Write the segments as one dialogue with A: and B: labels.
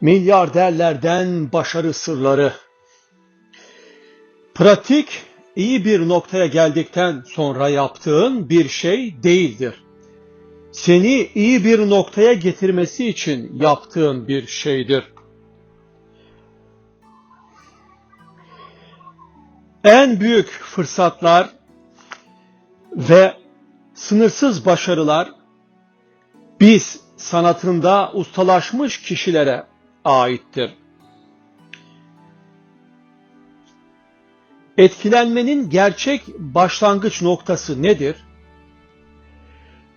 A: Milyarderlerden başarı sırları. Pratik iyi bir noktaya geldikten sonra yaptığın bir şey değildir. Seni iyi bir noktaya getirmesi için yaptığın bir şeydir. En büyük fırsatlar ve sınırsız başarılar biz sanatında ustalaşmış kişilere aittir. Etkilenmenin gerçek başlangıç noktası nedir?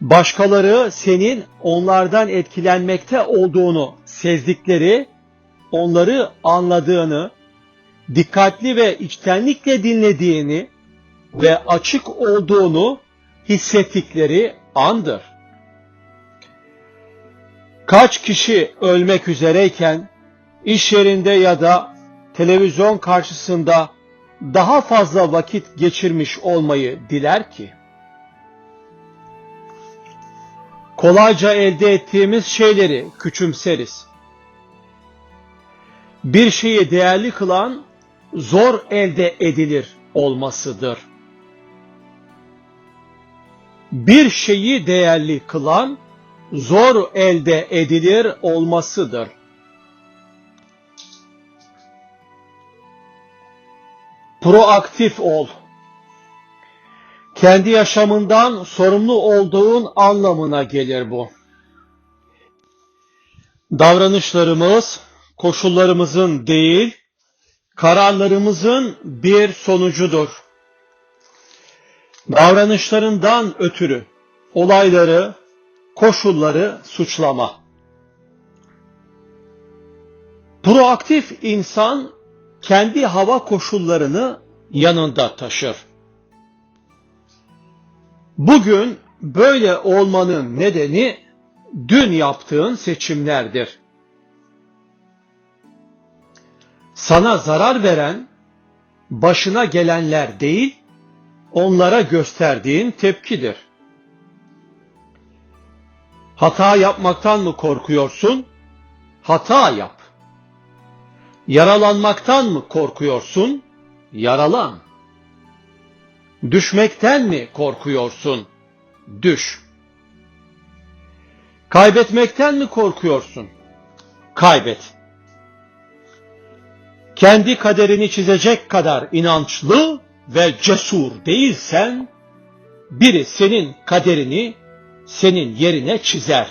A: Başkaları senin onlardan etkilenmekte olduğunu sezdikleri, onları anladığını, dikkatli ve içtenlikle dinlediğini ve açık olduğunu hissettikleri andır. Kaç kişi ölmek üzereyken iş yerinde ya da televizyon karşısında daha fazla vakit geçirmiş olmayı diler ki? Kolayca elde ettiğimiz şeyleri küçümseriz. Bir şeyi değerli kılan zor elde edilir olmasıdır. Bir şeyi değerli kılan zor elde edilir olmasıdır. Proaktif ol. Kendi yaşamından sorumlu olduğun anlamına gelir bu. Davranışlarımız koşullarımızın değil, kararlarımızın bir sonucudur. Davranışlarından ötürü olayları, koşulları suçlama. Proaktif insan kendi hava koşullarını yanında taşır. Bugün böyle olmanın nedeni dün yaptığın seçimlerdir. Sana zarar veren başına gelenler değil, onlara gösterdiğin tepkidir. Hata yapmaktan mı korkuyorsun? Hata yap. Yaralanmaktan mı korkuyorsun? Yaralan. Düşmekten mi korkuyorsun? Düş. Kaybetmekten mi korkuyorsun? Kaybet. Kendi kaderini çizecek kadar inançlı ve cesur değilsen, biri senin kaderini senin yerine çizer.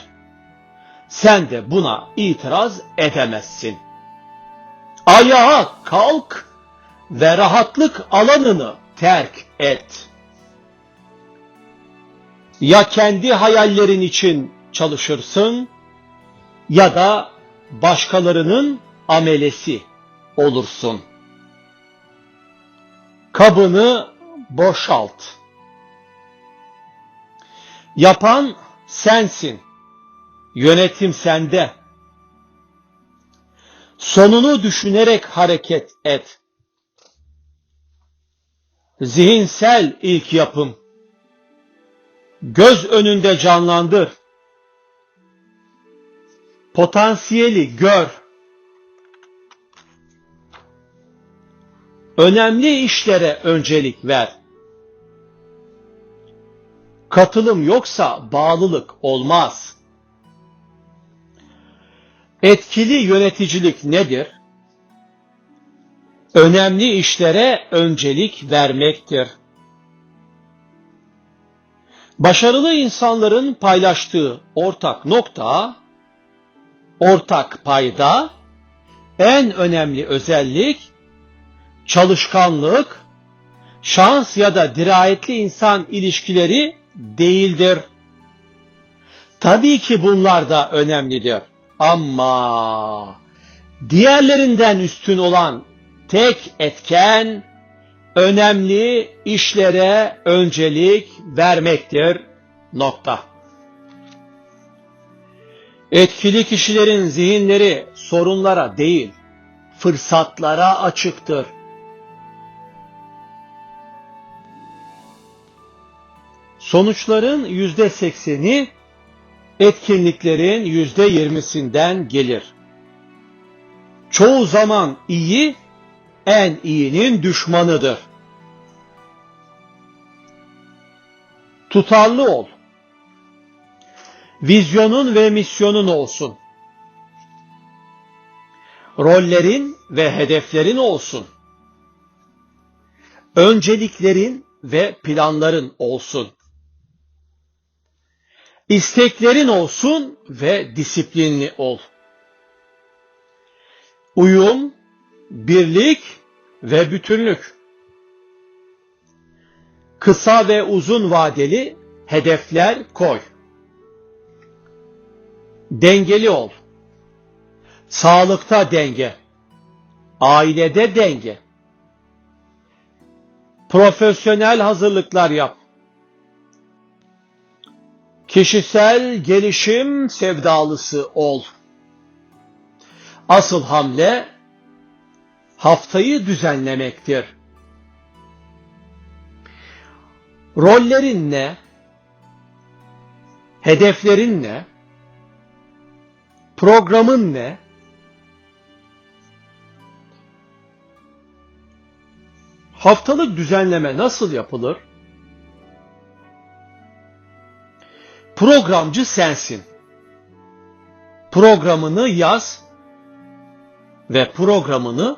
A: Sen de buna itiraz edemezsin. Ayağa kalk ve rahatlık alanını terk et. Ya kendi hayallerin için çalışırsın ya da başkalarının amelesi olursun. Kabını boşalt. Yapan sensin. Yönetim sende. Sonunu düşünerek hareket et. Zihinsel ilk yapım. Göz önünde canlandır. Potansiyeli gör. Önemli işlere öncelik ver. Katılım yoksa bağlılık olmaz. Etkili yöneticilik nedir? Önemli işlere öncelik vermektir. Başarılı insanların paylaştığı ortak nokta, ortak payda, en önemli özellik çalışkanlık, şans ya da dirayetli insan ilişkileri değildir. Tabii ki bunlar da önemlidir. Ama diğerlerinden üstün olan tek etken önemli işlere öncelik vermektir. Nokta. Etkili kişilerin zihinleri sorunlara değil, fırsatlara açıktır. Sonuçların yüzde sekseni etkinliklerin yüzde yirmisinden gelir. Çoğu zaman iyi en iyinin düşmanıdır. Tutarlı ol. Vizyonun ve misyonun olsun. Rollerin ve hedeflerin olsun. Önceliklerin ve planların olsun. İsteklerin olsun ve disiplinli ol. Uyum, birlik ve bütünlük. Kısa ve uzun vadeli hedefler koy. Dengeli ol. Sağlıkta denge. Ailede denge. Profesyonel hazırlıklar yap. Kişisel gelişim sevdalısı ol. Asıl hamle haftayı düzenlemektir. Rollerin ne? Hedeflerin ne? Programın ne? Haftalık düzenleme nasıl yapılır? Programcı sensin. Programını yaz ve programını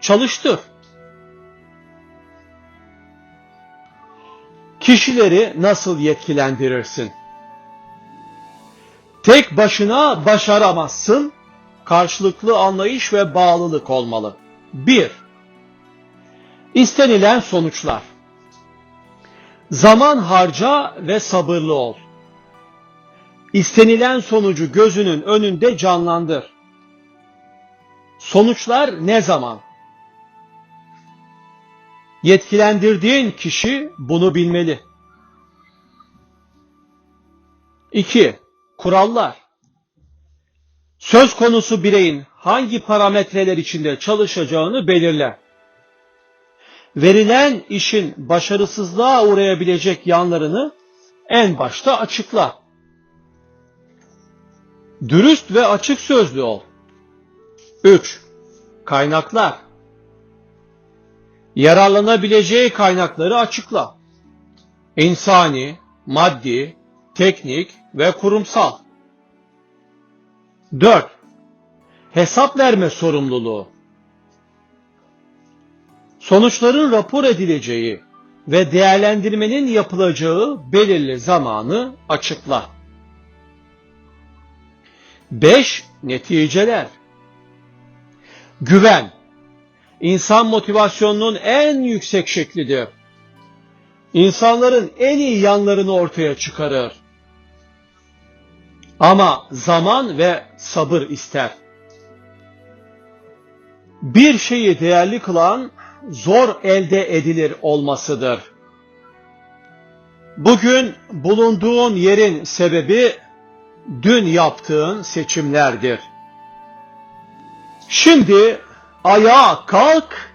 A: çalıştır. Kişileri nasıl yetkilendirirsin? Tek başına başaramazsın. Karşılıklı anlayış ve bağlılık olmalı. 1. İstenilen sonuçlar. Zaman harca ve sabırlı ol. İstenilen sonucu gözünün önünde canlandır. Sonuçlar ne zaman? Yetkilendirdiğin kişi bunu bilmeli. 2. Kurallar. Söz konusu bireyin hangi parametreler içinde çalışacağını belirle. Verilen işin başarısızlığa uğrayabilecek yanlarını en başta açıkla. Dürüst ve açık sözlü ol. 3. Kaynaklar. Yararlanabileceği kaynakları açıkla. İnsani, maddi, teknik ve kurumsal. 4. Hesap verme sorumluluğu. Sonuçların rapor edileceği ve değerlendirmenin yapılacağı belirli zamanı açıkla. 5. Neticeler. Güven. İnsan motivasyonunun en yüksek şeklidir. İnsanların en iyi yanlarını ortaya çıkarır. Ama zaman ve sabır ister. Bir şeyi değerli kılan zor elde edilir olmasıdır. Bugün bulunduğun yerin sebebi dün yaptığın seçimlerdir. Şimdi ayağa kalk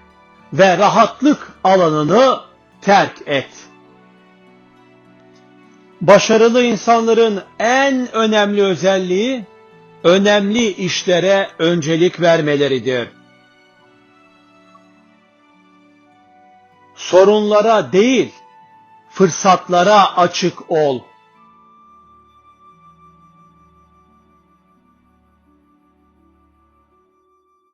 A: ve rahatlık alanını terk et. Başarılı insanların en önemli özelliği önemli işlere öncelik vermeleridir. Sorunlara değil, fırsatlara açık ol.